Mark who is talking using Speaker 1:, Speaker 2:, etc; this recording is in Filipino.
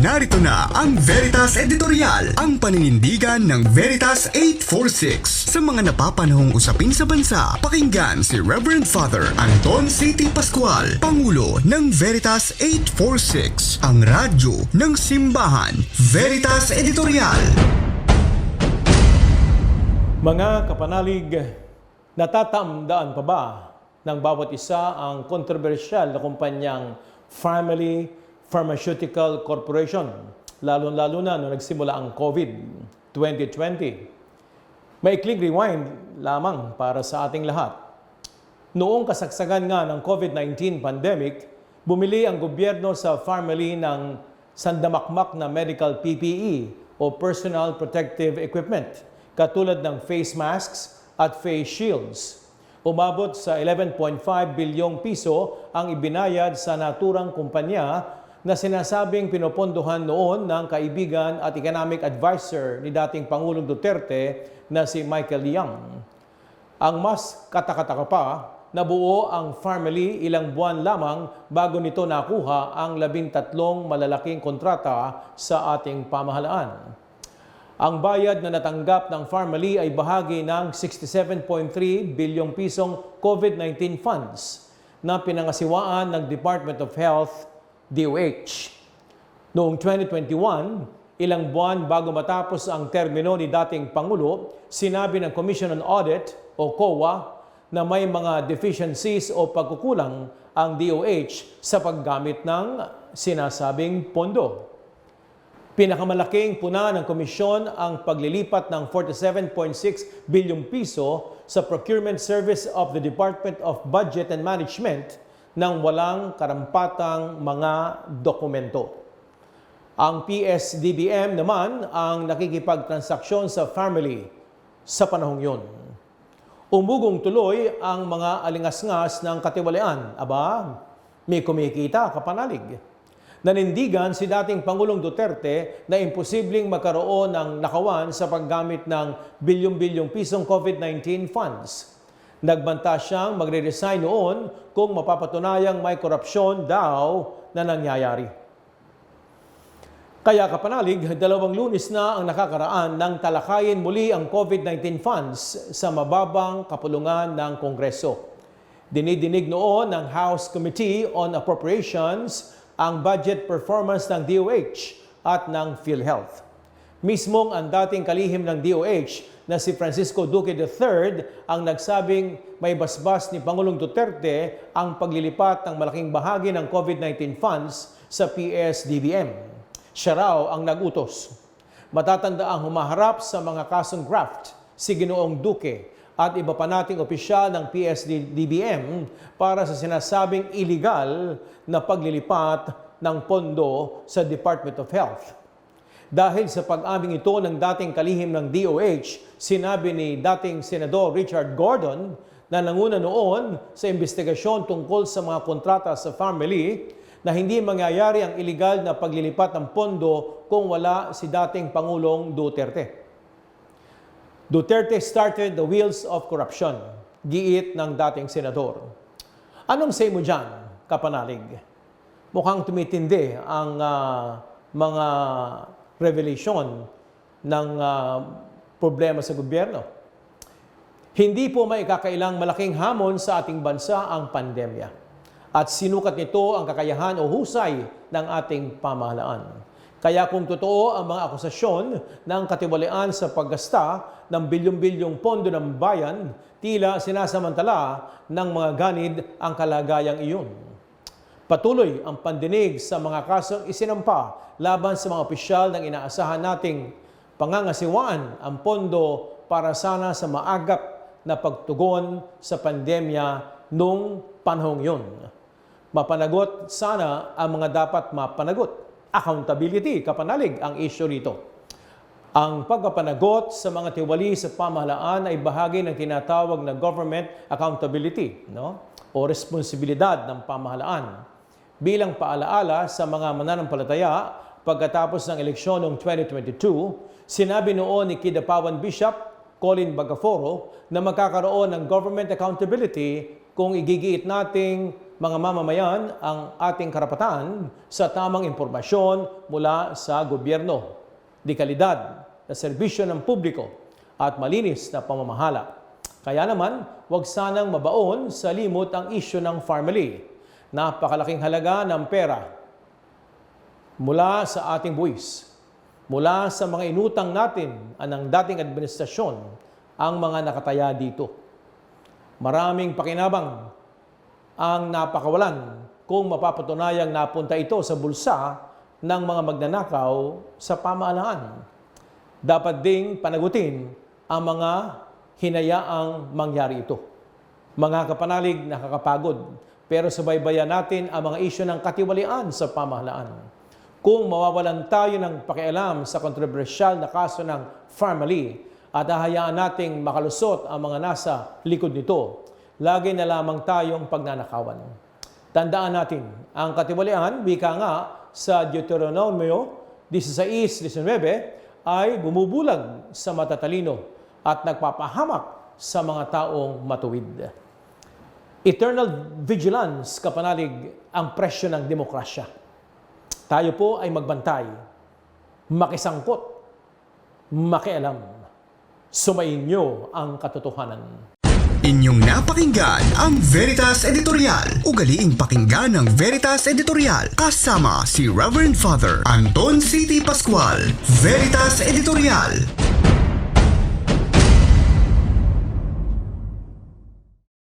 Speaker 1: Narito na ang Veritas Editorial, ang paninindigan ng Veritas 846. Sa mga napapanahong usapin sa bansa, pakinggan si Reverend Father Anton C.T. Pascual, Pangulo ng Veritas 846, ang radyo ng simbahan. Veritas Editorial.
Speaker 2: Mga kapanalig, natatamdaan pa ba ng bawat isa ang kontrobersyal na kumpanyang Family Pharmaceutical Corporation, lalo-lalo na nung nagsimula ang COVID 2020. Maikling rewind lamang para sa ating lahat. Noong kasagsagan nga ng COVID-19 pandemic, bumili ang gobyerno sa family ng sandamakmak na medical PPE o personal protective equipment katulad ng face masks at face shields. Umabot sa 11.5 bilyong piso ang ibinayad sa naturang kumpanya na sinasabing pinopondohan noon ng kaibigan at economic advisor ni dating Pangulong Duterte na si Michael Young. Ang mas katakataka pa, nabuo ang family ilang buwan lamang bago nito nakuha ang labintatlong malalaking kontrata sa ating pamahalaan. Ang bayad na natanggap ng family ay bahagi ng 67.3 bilyong pisong COVID-19 funds na pinangasiwaan ng Department of Health DOH. Noong 2021, ilang buwan bago matapos ang termino ni dating Pangulo, sinabi ng Commission on Audit o COA na may mga deficiencies o pagkukulang ang DOH sa paggamit ng sinasabing pondo. Pinakamalaking puna ng komisyon ang paglilipat ng 47.6 bilyong piso sa procurement service of the Department of Budget and Management ng walang karampatang mga dokumento. Ang PSDBM naman ang nakikipagtransaksyon sa family sa panahong yun. Umugong tuloy ang mga alingasngas ng katiwalian. Aba, may kumikita kapanalig. Nanindigan si dating Pangulong Duterte na imposibleng magkaroon ng nakawan sa paggamit ng bilyong-bilyong pisong COVID-19 funds. Nagbanta siyang magre-resign noon kung mapapatunayang may korupsyon daw na nangyayari. Kaya kapanalig, dalawang lunis na ang nakakaraan nang talakayin muli ang COVID-19 funds sa mababang kapulungan ng Kongreso. Dinidinig noon ng House Committee on Appropriations ang budget performance ng DOH at ng PhilHealth. Mismong ang dating kalihim ng DOH na si Francisco Duque III ang nagsabing may basbas ni Pangulong Duterte ang paglilipat ng malaking bahagi ng COVID-19 funds sa PSDBM. Siya raw ang nagutos. Matatanda ang humaharap sa mga kasong graft si Ginoong Duque at iba pa nating opisyal ng PSDBM para sa sinasabing illegal na paglilipat ng pondo sa Department of Health. Dahil sa pag-aming ito ng dating kalihim ng DOH, sinabi ni dating Senador Richard Gordon na nanguna noon sa investigasyon tungkol sa mga kontrata sa family na hindi mangyayari ang iligal na paglilipat ng pondo kung wala si dating Pangulong Duterte. Duterte started the wheels of corruption, giit ng dating senador. Anong say mo dyan, kapanalig? Mukhang tumitindi ang uh, mga revelation ng uh, problema sa gobyerno. Hindi po may kakailang malaking hamon sa ating bansa ang pandemya. At sinukat nito ang kakayahan o husay ng ating pamahalaan. Kaya kung totoo ang mga akusasyon ng katiwalian sa paggasta ng bilyong-bilyong pondo ng bayan, tila sinasamantala ng mga ganid ang kalagayang iyon. Patuloy ang pandinig sa mga kasong isinampa laban sa mga opisyal ng inaasahan nating pangangasiwaan ang pondo para sana sa maagap na pagtugon sa pandemya noong panahong yun. Mapanagot sana ang mga dapat mapanagot. Accountability, kapanalig ang issue rito. Ang pagpapanagot sa mga tiwali sa pamahalaan ay bahagi ng tinatawag na government accountability no? o responsibilidad ng pamahalaan. Bilang paalaala sa mga mananampalataya, pagkatapos ng eleksyon noong 2022, sinabi noon ni Kidapawan Bishop Colin Bagaforo na magkakaroon ng government accountability kung igigiit nating mga mamamayan ang ating karapatan sa tamang impormasyon mula sa gobyerno, di kalidad na serbisyo ng publiko at malinis na pamamahala. Kaya naman, huwag sanang mabaon sa limot ang isyo ng family. Napakalaking halaga ng pera mula sa ating buwis, mula sa mga inutang natin anang dating administrasyon ang mga nakataya dito. Maraming pakinabang ang napakawalan kung mapapatunayang napunta ito sa bulsa ng mga magnanakaw sa pamahalaan. Dapat ding panagutin ang mga hinayaang mangyari ito. Mga kapanalig nakakapagod, pero subaybayan natin ang mga isyo ng katiwalian sa pamahalaan. Kung mawawalan tayo ng pakialam sa kontrobersyal na kaso ng family at hahayaan nating makalusot ang mga nasa likod nito, lagi na lamang tayong pagnanakawan. Tandaan natin, ang katiwalian, wika nga sa Deuteronomio 16.19, ay bumubulag sa matatalino at nagpapahamak sa mga taong matuwid. Eternal vigilance, kapanalig, ang presyo ng demokrasya. Tayo po ay magbantay, makisangkot, makialam. Sumayin niyo ang katotohanan.
Speaker 1: Inyong napakinggan ang Veritas Editorial. Ugaliing pakinggan ng Veritas Editorial kasama si Reverend Father Anton City Pascual. Veritas Editorial.